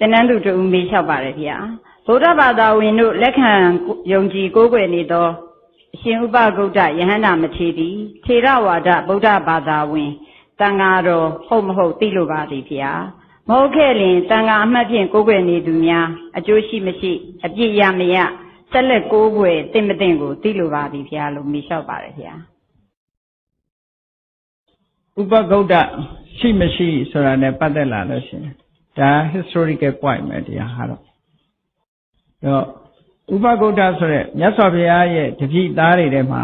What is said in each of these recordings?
သင်္นานသူတူမေးလျှောက်ပါတယ်ဗျာဗုဒ္ဓဘာသာဝင်တို့လက်ခံယုံကြည်ကိုးကွယ်နေသောအရှင်ဥပဂုတ်တယဟန္တာမထေရသည်ထေရဝါဒဗုဒ္ဓဘာသာဝင်တန်ဃာတော်ဟုတ်မဟုတ်သိလိုပါသည်ဗျာမဟုတ်ခဲ့လင်တန်ဃာအမှတ်ဖြင့်ကိုးကွယ်နေသူများအကျိုးရှိမရှိအပြစ်ရမရဆက်လက်ကိုးကွယ်တင့်မတင့်ကိုသိလိုပါသည်ဗျာလို့မေးလျှောက်ပါတယ်ဗျာ ဥပဂုတ်တရှိမရှိဆိုတာနဲ့ပတ်သက်လာလို့ရှိရင် ဒါ historical point ပဲတရားဟာတော့တော့ဥပဂုတ်တဆိုတဲ့မြတ်စွာဘုရားရဲ့တပည့်သားတွေထဲမှာ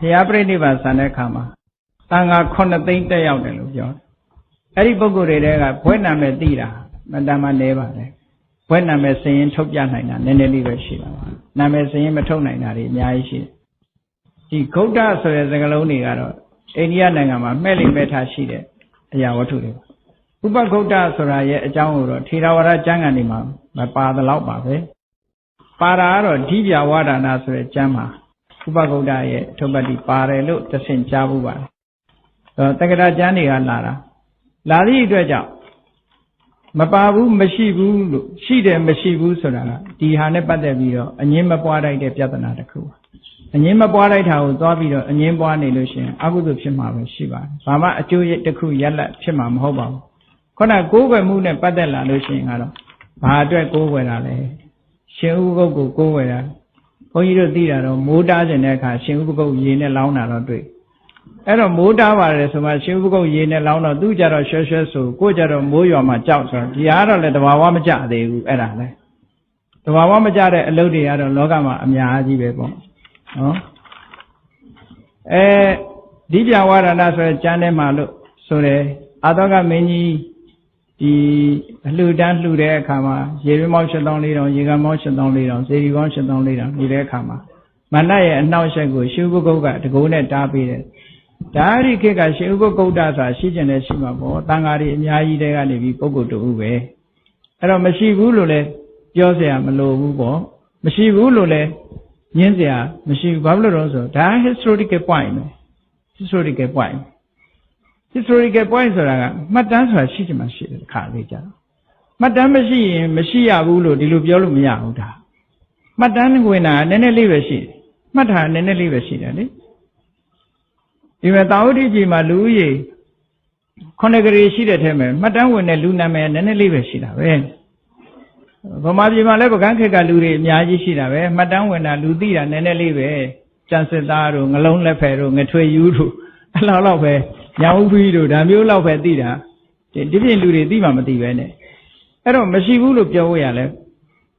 ဘုရားပြိဋိဘံဆန်တဲ့အခါမှာတန်ဃာ9သိန်းတက်ရောက်တယ်လို့ပြောတယ်အဲ့ဒီပုဂ္ဂိုလ်တွေကဘွဲ့နာမည်သိတာမတမ်းမနေပါတယ်ဘွဲ့နာမည်စရင်ထုတ်ပြနိုင်တာနည်းနည်းလေးပဲရှိတာပါနာမည်စရင်မထုတ်နိုင်တာတွေအများကြီးရှိတယ်ဒီဂုတ်တဆိုတဲ့စကားလုံးတွေကတော့အိန္ဒိယနိုင်ငံမှာမှဲ့လိမ့်မဲ့ထားရှိတဲ့အရာဝတ္ထုတွေပါ ဥပဂုတ်တဆိုတာရဲ့အကြောင်းကိုတော့ထေရဝါဒကျမ်းဂန်တွေမှာမပါသလောက်ပါပဲပါတာကတော့ဓိပြဝါဒနာဆိုတဲ့ကျမ်းမှာဥပဂုတ်တရဲ့အထုပ္ပတ္တိပါတယ်လို့သင်ကြားမှုပါတယ်အဲတက္ကရာကျမ်းတွေကလာတာလာသည့်အတွက်ကြောင့်မပါဘူးမရှိဘူးလို့ရှိတယ်မရှိဘူးဆိုတာကဒီဟာနဲ့ပတ်သက်ပြီးတော့အငင်းမပွားတိုက်တဲ့ပြဿနာတစ်ခုပါအငင်းမပွားလိုက်တာကိုသွားပြီးတော့အငင်းပွားနေလို့ရှိရင်အကုသိုလ်ဖြစ်မှာပဲရှိပါတယ်။ဘာမှအကျိုးတစ်ခုရက်လက်ဖြစ်မှာမဟုတ်ပါဘူး။ ခုနကိုးကွယ်မှုနဲ့ပတ်သက်လာလို့ရှိရင်ကတော့ဘာအတွက်ကိုးကွယ်တာလဲ။ရှင်ဥပကုတ်ကိုကိုးကွယ်တာ။ဘုန်းကြီးတို့သိတာတော့မိုးတားခြင်းတဲ့အခါရှင်ဥပကုတ်ရေနဲ့လောင်းတာတော့တွေ့။အဲ့တော့မိုးတားပါတယ်ဆိုမှရှင်ဥပကုတ်ရေနဲ့လောင်းတော့သူကြတော့ရွှဲရွှဲဆိုကိုကြတော့မိုးရွာမှာကြောက်ဆိုတော့ဒီဟာတော့လေတဘာဝမကြသေးဘူးအဲ့ဒါလေ။တဘာဝမကြတဲ့အလုပ်တွေကတော့လောကမှာအများကြီးပဲပေါ့။နော်အဲဒီပြဝါဒနာဆိုတဲ့ကျမ်းထဲမှာလို့ဆိုတယ်အာသောကမင်းကြီး ဒီအလှူဒန်းလှူတဲ့အခါမှာရေရင်းမောင်း7400တောင်ရေကမောင်း7400တောင်စေရီကောင်း7400တောင်လှူတဲ့အခါမှာမန္တရဲ့အနှောက်အယှက်ကိုရှုဘုကုတ်ကတကိုးနဲ့တားပေးတယ်ဒါရီခေတ်ကရှင်ဥပကုတ်တဆိုတာရှိကျင်တဲ့ရှိမှာပေါ့တန်ဃာတွေအများကြီးတဲကနေပြီးပုဂ္ဂိုလ်တူပဲအဲ့တော့မရှိဘူးလို့လည်းပြောเสียမလိုဘူးပေါ့မရှိဘူးလို့လည်းညင်းเสียမရှိဘူးဘာလို့လဲဆိုတော့ဒါ historical point ပဲ historical point historical point ဆိုတာကမှတ်တမ်းဆိုတာရှိချင်မှရှိတယ်တစ်ခါလေးကြာမှတ်တမ်းမရှိရင်မရှိရဘူးလို့ဒီလိုပြောလို့မရဘူးဒါမှတ်တမ်းဝင်တာနည်းနည်းလေးပဲရှိတယ်မှတ်တာနည်းနည်းလေးပဲရှိတယ်လေဒီမှာတာဝတိကြီးမှာလူဦးရေခုနှစ်ကလေးရှိတဲ့ထဲမှာမှတ်တမ်းဝင်တဲ့လူနာမည်နည်းနည်းလေးပဲရှိတာပဲဗမာပြည်မှာလည်းပကန်းခက်ကလူတွေအများကြီးရှိတာပဲမှတ်တမ်းဝင်တာလူသိတာနည်းနည်းလေးပဲကျန်စစ်သားတို့ငလုံးလက်ဖယ်တို့ငထွေယူတို့အဲ့လောက်တော့ပဲ ညောင်ဦးဖီးတို့ဒါမျိုးလောက်ပဲသိတာဒီဒီပြင်လူတွေသိမှမသိပဲနဲ့အဲ့တော့မရှိဘူးလို့ပြောဖို့ရလဲ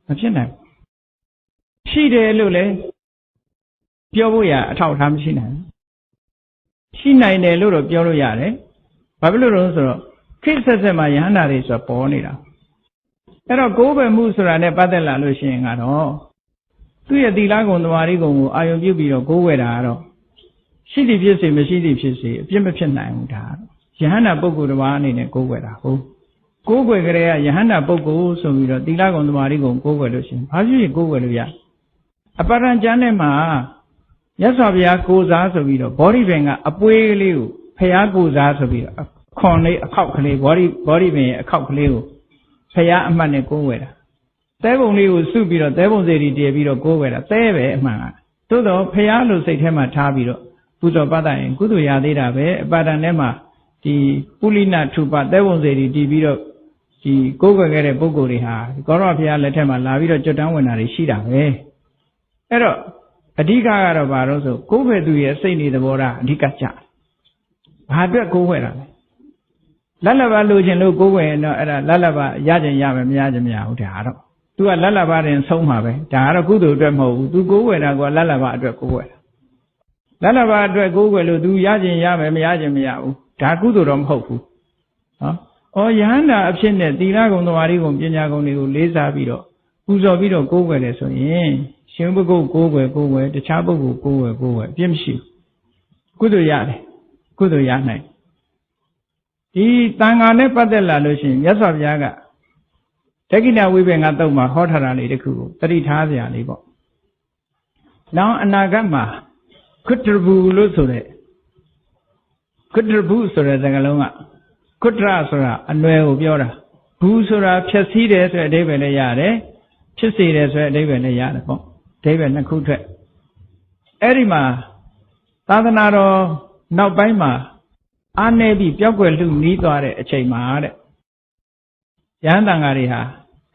မဖြစ်နိုင်ဘူးရှိတယ်လို့လည်းပြောဖို့ရအထောက်အထားမရှိနိုင်ဘူးရှိနိုင်တယ်လို့တော့ပြောလို့ရတယ်ဘာဖြစ်လို့လဲဆိုတော့ခိတ်ဆက်ဆက်မှာယဟန္တာတွေဆိုပေါ်နေတာအဲ့တော့ကိုးပဲမှုဆိုတာနဲ့ပတ်သက်လာလို့ရှိရင်ကတော့သူ့ရဲ့သီလဂုဏ်သမာဓိဂုဏ်ကိုအာယုံပြုပြီးတော့ကိုးဝယ်တာကတော့ ရှိသည်ဖြစ်စေမရှိသည်ဖြစ်စေအပြစ်မဖြစ်နိုင်ဘူးဒါယဟန္တာပုဂ္ဂိုလ်တစ်ပါးအနေနဲ့ကိုးဝယ်တာဟုတ်ကိုးကွယ်ကြတဲ့ယဟန္တာပုဂ္ဂိုလ်ဆိုပြီးတော့သီလဂုဏ်သမာဓိဂုဏ်ကိုးကွယ်လို့ရှိရင်ဘာဖြစ်ဖြစ်ကိုးကွယ်လို့ရအပရံကျမ်းထဲမှာမြတ်စွာဘုရားကိုးစားဆိုပြီးတော့ဘောဓိပင်ကအပွေးကလေးကိုဖျားကိုးစားဆိုပြီးတော့ခွန်လေးအခောက်ကလေးဘောဓိဘောဓိပင်ရဲ့အခောက်ကလေးကိုဖျားအမှတ်နဲ့ကိုးဝယ်တာသဲပုံလေးကိုစုပြီးတော့သဲပုံစေတီတည်ပြီးတော့ကိုးဝယ်တာသဲပဲအမှန်ကသို့တော့ဖျားလို့စိတ်ထဲမှာထားပြီးတော့ ပူဇော်ပတ်တာရင်ကုသိုလ်ရသေးတာပဲအပါဒံထဲမှာဒီပုလိနာထုပသဲပုံစေတီတည်ပြီးတော့ဒီကိုးကွယ်ခဲ့တဲ့ပုဂ္ဂိုလ်တွေဟာကောရဘုရားလက်ထက်မှာလာပြီးတော့ကြွတန်းဝင်တာတွေရှိတာပဲအဲ့တော့အဓိကကတော့ဘာလို့ဆိုကိုးကွယ်သူရဲ့စိတ်နေသဘောထားအဓိကကြဘာအတွက်ကိုးကွယ်တာလဲလက်လဘလိုချင်လို့ကိုးကွယ်ရင်တော့အဲ့ဒါလက်လဘရချင်ရမယ်မရချင်မရဘူးဒါကတော့ तू ကလက်လဘတင်ဆုံးမှာပဲဒါကတော့ကုသိုလ်အတွက်မဟုတ်ဘူး तू ကိုးကွယ်တာကလက်လဘအတွက်ကိုးကွယ်တာ လက်လဘအတွက်ကိုးကွယ်လို့ तू ရချင်ရမယ်မရချင်မရဘူးဒါကုသိုလ်တော့မဟုတ်ဘူးနော်ဩယဟန္တာအဖြစ်နဲ့သီလဂုဏ်သမာဓိဂုဏ်ပညာဂုဏ်တွေကိုလေးစားပြီးတော့ပူဇော်ပြီးတော့ကိုးကွယ်တယ်ဆိုရင်ရှင်ဘုကုတ်ကိုးကွယ်ကိုးကွယ်တခြားပုဂ္ဂိုလ်ကိုးကွယ်ကိုးကွယ်အပြစ်မရှိဘူးကုသိုလ်ရတယ်ကုသိုလ်ရနိုင်ဒီတန်ဃာနဲ့ပတ်သက်လာလို့ရှိရင်မြတ်စွာဘုရားကတက္ကိဏဝိပင်္ဂတုတ်မှာဟောထားတာလေးတခုကိုတတိထားစရာလေးပေါ့။နောက်အနာဂတ်မှာ ခွတ္တဘူလို့ဆိုတဲ့ခွတ္တဘူဆိုတဲ့စကားလုံးကခွတ္တရဆိုတာအနွယ်ကိုပြောတာဘူးဆိုတာဖြည့်ဆည်းတယ်ဆိုတဲ့အဓိပ္ပာယ်လည်းရတယ်ဖြစ်စေတယ်ဆိုတဲ့အဓိပ္ပာယ်လည်းရတယ်ပေါ့အဓိပ္ပာယ်နှစ်ခုထွက်အဲ့ဒီမှာသာသနာတော်နောက်ပိုင်းမှာအာနေပြီးပျောက်ကွယ်လူနီးသွားတဲ့အချိန်မှာတဲ့ရဟန်းတန်ဃာတွေဟာ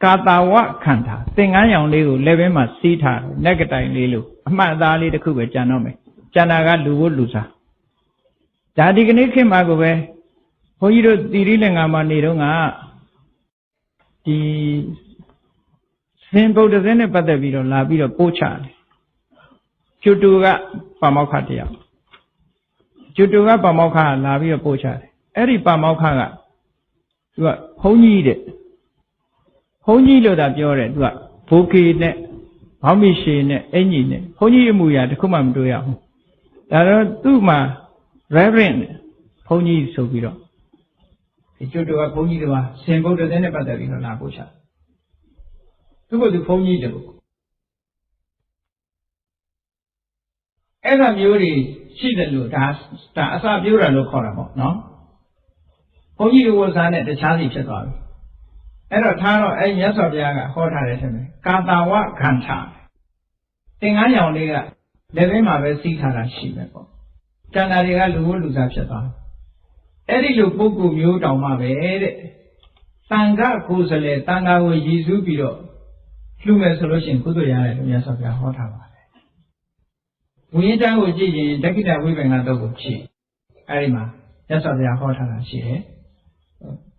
ကာတာဝခန္ဓာသင်္ကန်းရောင်လေးကိုလက်ဘင်းမှာစီးထားတယ်နက်ကတိုင်လေးလို့အမှတ်အသားလေးတစ်ခုပဲကြံတော့မယ် ကျန်တာကလူဖို့လူစားဒါဒီကနေ့ခေတ်မှာကိုပဲဘုန်းကြီးတို့တိရိလင်္ကာမှာနေတော့ကဒီရှင်ဗုဒ္ဓဇင်းနဲ့ပတ်သက်ပြီးတော့လာပြီးတော့ပို့ချတယ်ကျွတူကပါမောက္ခတယောက်ကျွတူကပါမောက္ခကလာပြီးတော့ပို့ချတယ်အဲ့ဒီပါမောက္ခကသူကဘုန်းကြီးတဲ့ဘုန်းကြီးလို့သာပြောတယ်သူကဘိုးကေနဲ့ဘောင်းမီရှည်နဲ့အင်ကြီးနဲ့ဘုန်းကြီးအမူအရာတစ်ခုမှမတွေ့ရဘူး ဒါတော့သူ့မှာ reverend ဘုန်းကြီးဆိုပြီးတော့ဒီကျွတ်တော်ကဘုန်းကြီးတော်ရှင်ဗုဒ္ဓသင်နဲ့ပတ်သက်ပြီးတော့လာပို့ချသူကသူဘုန်းကြီးတယ်အဲ့ဒါမျိုးတွေရှိတယ်လို့ဒါဒါအစပြောတာလို့ခေါ်တာပေါ့နော်ဘုန်းကြီးဝဇ္ဇာနဲ့တခြားစီဖြစ်သွားပြီအဲ့တော့ထားတော့အဲ့မြတ်စွာဘုရားကဟောထားတယ်ထင်တယ်ကာတာဝခန္ဓာသင်္ကန်းရောင်လေးက လက်ဘင်းမှာပဲစီးထားတာရှိမယ်ပေါ့ကျန်တာတွေကလူဝလူစားဖြစ်သွားတယ်အဲ့ဒီလိုပုဂ္ဂိုလ်မျိုးတောင်မှပဲတဲ့တန်ခကိုယ်စလဲတန်ခါကိုရည်စူးပြီးတော့လှူမယ်ဆိုလို့ရှိရင်ကုသိုလ်ရတယ်လို့မြတ်စွာဘုရားဟောထားပါတယ်ဝိညာဉ်တန်းကိုကြည့်ရင်ဒက္ခိတဝိပင်္ဂတော့ကိုကြည့်အဲ့ဒီမှာမြတ်စွာဘုရားဟောထားတာရှိတယ်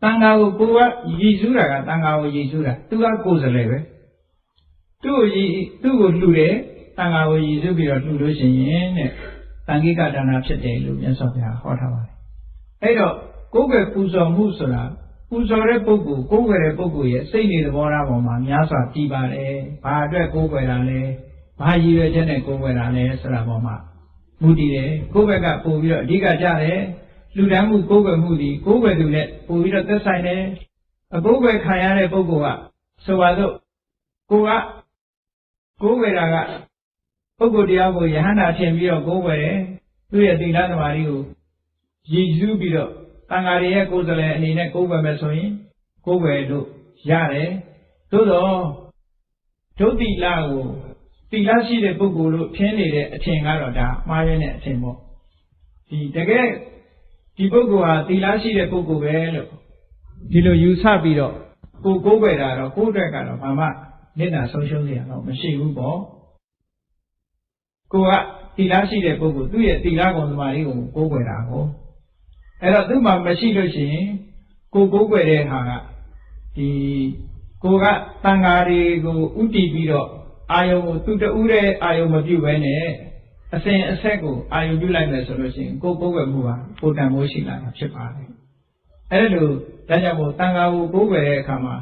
တန်ခါကိုကိုယ်ကရည်စူးတာကတန်ခါကိုရည်စူးတာသူကကိုယ်စလဲပဲသူ့ကိုရည်သူ့ကိုလှူတယ် တန်ခါကိုရည်စူးပြီးတော့လှူလို့ရှိရင်တဲ့တန်ခိကဒါနာဖြစ်တယ်လို့မြတ်စွာဘုရားဟောထားပါတယ်အဲ့တော့ကိုယ်ပဲပူဇော်မှုဆိုတာပူဇော်တဲ့ပုဂ္ဂိုလ်ကိုယ်ွယ်တဲ့ပုဂ္ဂိုလ်ရဲ့စိတ်နေသဘောထားပေါ်မှာများစွာတည်ပါတယ်။ဘာအတွက်ကိုယ်ွယ်တာလဲ။ဘာရည်ရွယ်ချက်နဲ့ကိုယ်ွယ်တာလဲဆိုတာပေါ်မှာမူတည်တယ်။ကိုယ်ဘက်ကပို့ပြီးတော့အဓိကကြတယ်။လူတန်းမှုကိုယ်ွယ်မှုဒီကိုယ်ွယ်သူနဲ့ပို့ပြီးတော့သက်ဆိုင်တယ်။အကိုယ်ွယ်ခံရတဲ့ပုဂ္ဂိုလ်ကဆိုပါစို့ကိုကကိုယ်ွယ်တာက ပုဂ္ဂိုလ်တရားကိုယဟန္တာထင်ပြီးတော့ကိုယ်ွယ်တယ်။သူ့ရဲ့သီလသမာဓိကိုရည်စူးပြီးတော့တန်ဃာတွေရဲ့ကိုယ်စားလှယ်အနေနဲ့ကိုယ်ွယ်မယ်ဆိုရင်ကိုယ်ွယ်လို့ရတယ်သို့တော့ဒုတိလကိုတိလရှိတဲ့ပုဂ္ဂိုလ်လို့ထင်နေတဲ့အထင်ကတော့ဒါမှားရတဲ့အထင်ပေါ့ဒီတကယ်ဒီပုဂ္ဂိုလ်ဟာတိလရှိတဲ့ပုဂ္ဂိုလ်ပဲလို့ဒီလိုယူဆပြီးတော့ကိုကိုယ်ွယ်တာတော့ကိုယ်အတွက်ကတော့ဘာမှမျက်နှာဆုံးရှုံးစရာတော့မရှိဘူးပေါ့ ကိုကတိလရှိတဲ့ပုဂ္ဂိုလ်သူ့ရဲ့တိလကုံသမားလေးကိုကိုယ်ွယ်တာကိုအဲ့တော့သူ့မှာမရှိလို့ရှိရင်ကိုကိုးကွယ်တဲ့ဟာကဒီကိုကတန်ဃာတွေကိုဥတည်ပြီးတော့အာယုံကိုသူတူးတဲ့အာယုံမပြုတ်ဘဲနဲ့အစဉ်အဆက်ကိုအာယုံပြုတ်လိုက်မယ်ဆိုလို့ရှိရင်ကိုကိုးကွယ်မှုဟာကိုတန်မိုးရှိလာတာဖြစ်ပါတယ်အဲ့ဒါလို့ဒါကြောင့်မို့တန်ဃာကိုကိုးကွယ်တဲ့အခါမှာ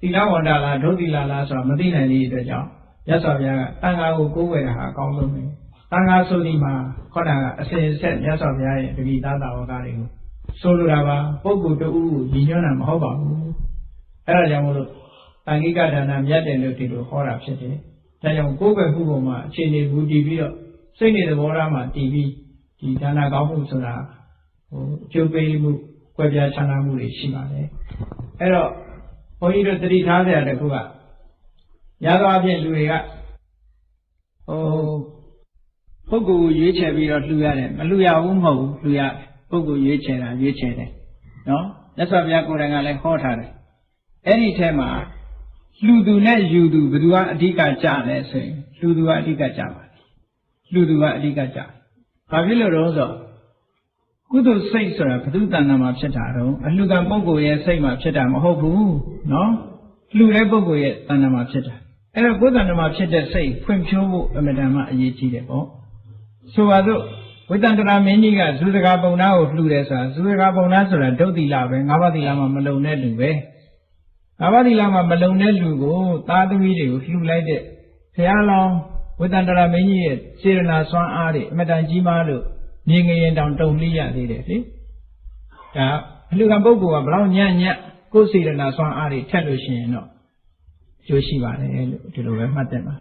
သီလဝန္တာလားဒုတိလာလားဆိုတာမသိနိုင်တဲ့အတွက်ကြောင့် ရသော်ဘုရားကတန်ဃာကိုကိုးကွယ်တာဟာအကောင်းဆုံးပဲတန်ဃာဆိုဒီမှာခေါတာကအစဉ်အဆက်မြတ်စွာဘုရားရဲ့တတိသားတာဝကတွေကိုဆိုလိုတာပါပုဂ္ဂိုလ်တူကိုညီညွတ်တာမဟုတ်ပါဘူးအဲ့ဒါကြောင့်မို့လို့တန်ခိကဒါနမြတ်တယ်လို့ဒီလိုဟောတာဖြစ်တယ်ဒါကြောင့်ကိုယ်ပဲမှုပေါ်မှာအခြေအနေဘူးတည်ပြီးတော့စိတ်နေသဘောထားမှာတည်ပြီးဒီဒါနကောင်းမှုဆိုတာဟိုကျုပ်ပေးမှုကွဲပြားခြားနားမှုတွေရှိပါတယ်အဲ့တော့ဘုန်းကြီးတို့တတိထားကြတဲ့ခုက ရသောအဖြစ်လူတွေကဟိုပုဂ္ဂိုလ်ရွေးချယ်ပြီးတော့လှူရတယ်မလှူရဘူးမဟုတ်ဘူးလှူရတယ်ပုဂ္ဂိုလ်ရွေးချယ်တာရွေးချယ်တယ်နော်မြတ်စွာဘုရားကိုယ်တိုင်ကလည်းဟောထားတယ်အဲ့ဒီထဲမှာလူသူနဲ့ယူသူဘယ်သူကအဓိကကြလဲဆိုရင်လူသူကအဓိကကြပါလူသူကအဓိကကြဘာဖြစ်လို့တော့ဆိုကုသိုလ်စိတ်ဆိုတာဘုသူတဏ္ဍာမှာဖြစ်တာတော့အလှကံပုဂ္ဂိုလ်ရဲ့စိတ်မှာဖြစ်တာမဟုတ်ဘူးနော်လှူတဲ့ပုဂ္ဂိုလ်ရဲ့တဏ္ဍာမှာဖြစ်တာ အဲ့တော့ကိုယ်တဏ္ဍာမှာဖြစ်တဲ့စိတ်ဖွင့်ဖြိုးဖို့အမြဲတမ်းအရေးကြီးတယ်ပေါ့ဆိုပါစို့ဝိတန္တရာမင်းကြီးကဇုဒကာပုံနာကိုလှူတယ်ဆိုတာဇုဒကာပုံနာဆိုတာဒုတ်တိလပဲငါးပါးတိလမှာမလုံတဲ့လူပဲငါးပါးတိလမှာမလုံတဲ့လူကိုသားသမီးတွေကိုလှူလိုက်တဲ့ဘုရားလောင်းဝိတန္တရာမင်းကြီးရဲ့စေရနာစွမ်းအားတွေအမတန်ကြီးမားလို့မြင်ငရင်တောင်တုံလိရသေးတယ်လေဒါအလှကပုဂ္ဂိုလ်ကဘလောက်ညံ့ညံ့ကိုယ်စေရနာစွမ်းအားတွေထက်လို့ရှိရင်တော့ ကျိုးရှိပါတယ်လို့ဒီလိုပဲမှတ်တယ်ပါ